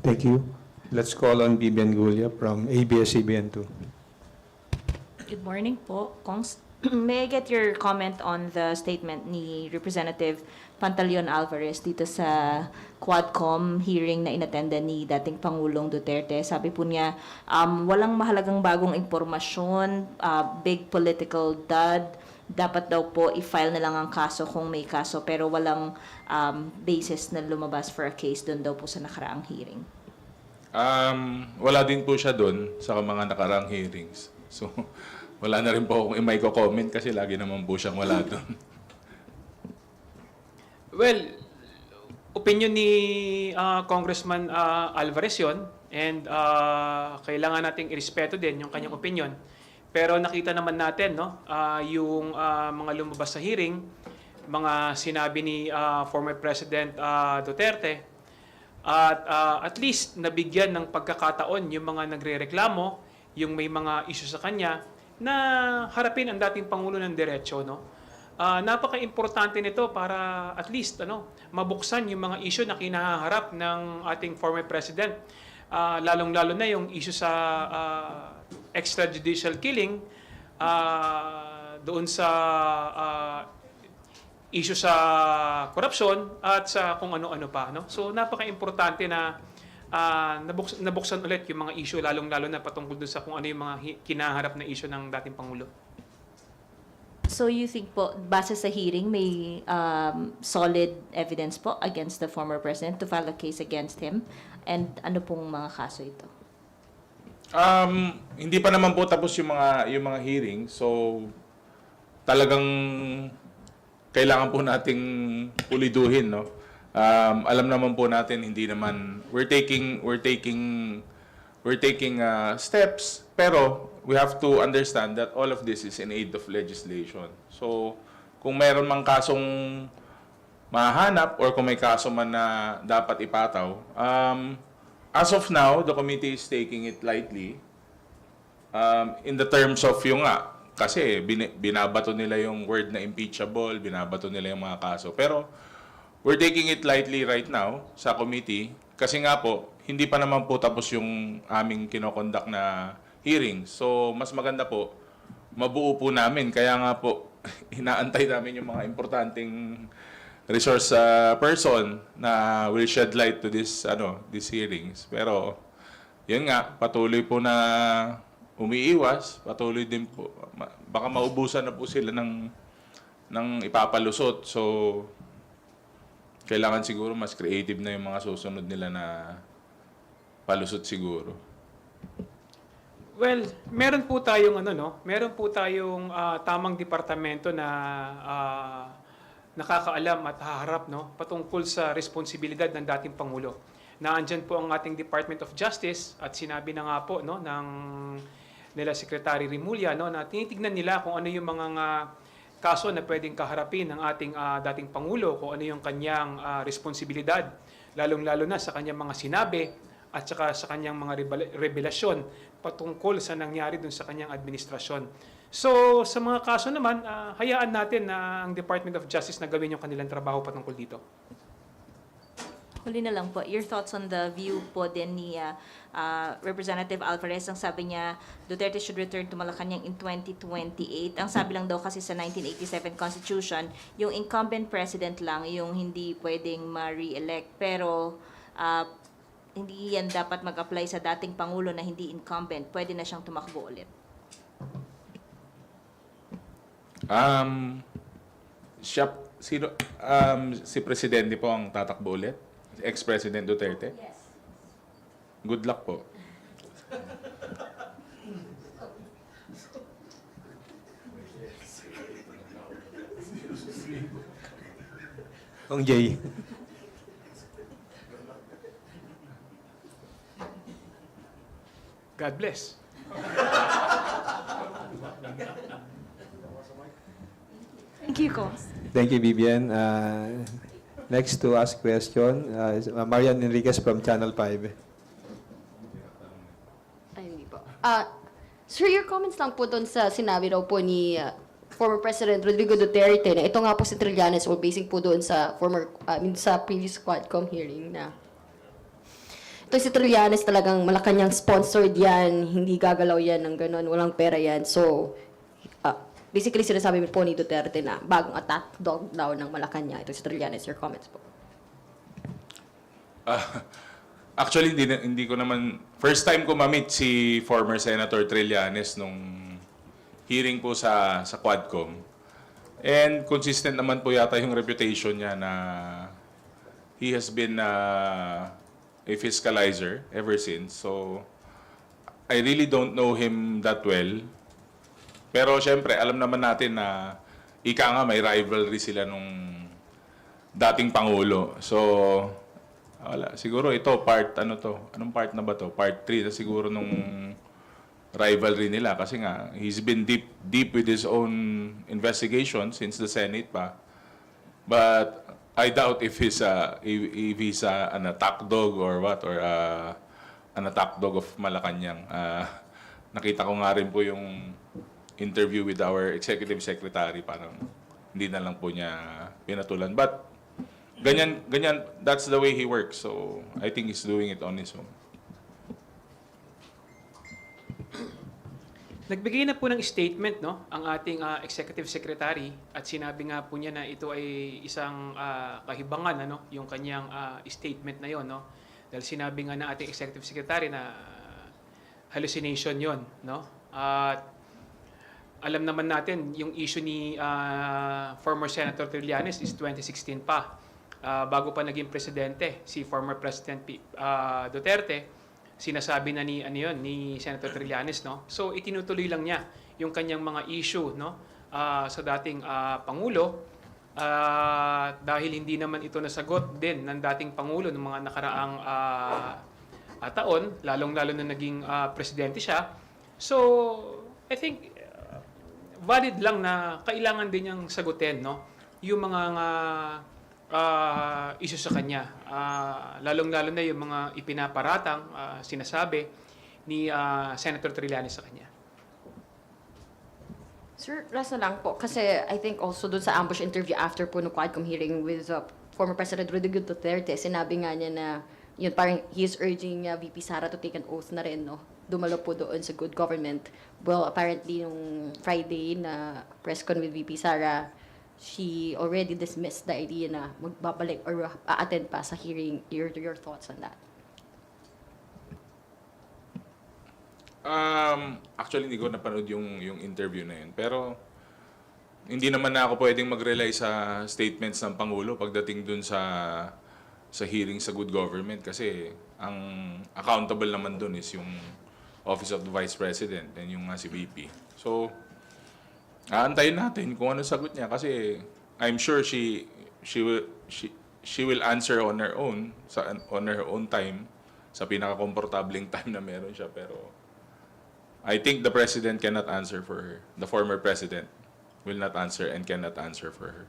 Thank you. Let's call on Bibian Gulia from ABS-CBN2. Good morning po, Kongs. May I get your comment on the statement ni Representative Pantaleon Alvarez dito sa Quadcom hearing na inattenda ni dating Pangulong Duterte? Sabi po niya, um, walang mahalagang bagong impormasyon, uh, big political dud, dapat daw po i-file na lang ang kaso kung may kaso pero walang um, basis na lumabas for a case doon daw po sa nakaraang hearing. Um, wala din po siya doon sa mga nakarang hearings. So, wala na rin po akong may comment kasi lagi naman po siyang wala doon. Well, opinion ni ah, Congressman ah, Alvarez yon and ah, kailangan nating irespeto din yung kanyang opinion. Pero nakita naman natin no, ah, yung ah, mga lumabas sa hearing, mga sinabi ni ah, former President ah, Duterte at ah, at least nabigyan ng pagkakataon yung mga nagrereklamo, yung may mga issue sa kanya na harapin ang dating pangulo ng diretso no. Ah, napaka-importante nito para at least ano, mabuksan yung mga issue na kinaharap ng ating former president. Ah, lalong-lalo na yung issue sa ah, extrajudicial killing ah, doon sa ah, issue sa korupsyon at sa kung ano-ano pa. No? So napaka-importante na ah, nabuks- nabuksan ulit yung mga issue, lalong-lalo na patungkol doon sa kung ano yung mga kinaharap na issue ng dating Pangulo. So you think po, base sa hearing, may um, solid evidence po against the former president to file a case against him? And ano pong mga kaso ito? Um, hindi pa naman po tapos yung mga yung mga hearing. So talagang kailangan po nating puliduhin, no. Um, alam naman po natin hindi naman we're taking we're taking we're taking uh, steps pero we have to understand that all of this is in aid of legislation. So kung mayroon mang kasong mahanap or kung may kaso man na dapat ipataw, um, as of now, the committee is taking it lightly um, in the terms of yung nga, kasi bin- binabato nila yung word na impeachable, binabato nila yung mga kaso. Pero we're taking it lightly right now sa committee kasi nga po, hindi pa naman po tapos yung aming kinokondak na hearing. So, mas maganda po, mabuo po namin. Kaya nga po, inaantay namin yung mga importanteng resource uh, person na will shed light to this ano these hearings. Pero yun nga patuloy po na umiiwas patuloy din po. Baka maubusan na po sila ng ng ipapalusot. So kailangan siguro mas creative na yung mga susunod nila na palusot siguro. Well, meron po tayong ano no, meron po tayong ah, tamang departamento na ah, nakakaalam at haharap no patungkol sa responsibilidad ng dating pangulo. Naandyan po ang ating Department of Justice at sinabi na nga po no ng nila Secretary Rimulya no na tinitignan nila kung ano yung mga nga kaso na pwedeng kaharapin ng ating ah, dating pangulo, kung ano yung kanyang ah, responsibilidad, lalong-lalo na sa kanyang mga sinabi at saka sa kanyang mga revelasyon patungkol sa nangyari dun sa kanyang administrasyon. So, sa mga kaso naman, ah, hayaan natin na ang Department of Justice na gawin yung kanilang trabaho patungkol dito. Huli na lang po, your thoughts on the view po din ni ah, Representative Alvarez. Ang sabi niya, Duterte should return to Malacanang in 2028. Ang sabi lang daw kasi sa 1987 Constitution, yung incumbent president lang yung hindi pwedeng ma-re-elect. Pero ah, hindi yan dapat mag-apply sa dating Pangulo na hindi incumbent. Pwede na siyang tumakbo ulit. um siya sino um si presidente po ang tatakbo ulit ex-president Duterte Yes. good luck po Kong Jay. God bless. Thank you, Kos. Thank you, Bibian. Uh, next to ask question, uh, uh, Marian Enriquez from Channel 5. Ay, hindi po. Ah, sir, your comments lang po doon sa sinabi daw po ni ah, former President Rodrigo Duterte na ito nga po si Trillanes or basing po doon sa former, I mean, sa previous Quadcom hearing na ito si Trillanes talagang Malacanang sponsored yan, hindi gagalaw yan ng ganun, walang pera yan. So, ah, basically sinasabi po ni Duterte na bagong attack dog daw ng Malacanang. Ito si Trillanes, your comments po. Ah, actually, hindi, hindi ko naman... First time ko ma-meet si former Senator Trillanes nung hearing po sa, sa Quadcom. And consistent naman po yata yung reputation niya na he has been uh, a fiscalizer ever since. So, I really don't know him that well. Pero syempre, alam naman natin na ika nga may rivalry sila nung dating Pangulo. So, wala. Siguro ito, part, ano to? Anong part na ba to? Part 3 na siguro nung rivalry nila. Kasi nga, he's been deep, deep with his own investigation since the Senate pa. But I doubt if he's, a, if, if he's a, an attack dog or what, or uh, an attack dog of Malacanang. Uh, nakita ko nga rin po yung interview with our executive secretary. Parang hindi na lang po niya pinatulan. But ganyan ganyan that's the way he works so i think he's doing it on his own Nagbigay na po ng statement no ang ating ah, executive secretary at sinabi nga po niya na ito ay isang ah, kahibangan ano yung kanyang ah, statement na yon no. Dahil sinabi nga ng ating executive secretary na hallucination yon no. At alam naman natin yung issue ni ah, former Senator Trillanes is 2016 pa. Ah, bago pa naging presidente si former President P- ah, Duterte sinasabi na ni ano yun, ni Senator Trillanes no? So itinutuloy lang niya yung kanyang mga issue no? Ah, sa dating ah, pangulo. Ah, dahil hindi naman ito nasagot din ng dating pangulo ng mga nakaraang ah, ah, taon lalong-lalo na naging ah, presidente siya. So I think valid lang na kailangan din niyang sagutin no? Yung mga nga ah, issue sa kanya Ah, lalong-lalo na yung mga ipinaparatang ah, sinasabi ni ah, Senator Trillanes sa kanya Sir, last na lang po. Kasi I think also dun sa ambush interview after po no Quadcom hearing with uh, former President Rodrigo Duterte, sinabi nga niya na yun parang he is urging uh, VP Sara to take an oath na rin, no? Dumalo po doon sa good government. Well, apparently, nung Friday na press con with VP Sara, she already dismissed the idea na magbabalik or a-attend pa sa hearing. Your, your thoughts on that? um actually hindi ko napanood yung yung interview na yun pero hindi naman na ako pwedeng mag-rely sa statements ng pangulo pagdating dun sa sa hearing sa good government kasi ang accountable naman dun is yung office of the vice president and yung nga si VP so aantayin natin kung ano sagot niya kasi I'm sure she she will she she will answer on her own sa on her own time sa pinaka-komportableng time na meron siya pero I think the president cannot answer for her. The former president will not answer and cannot answer for her.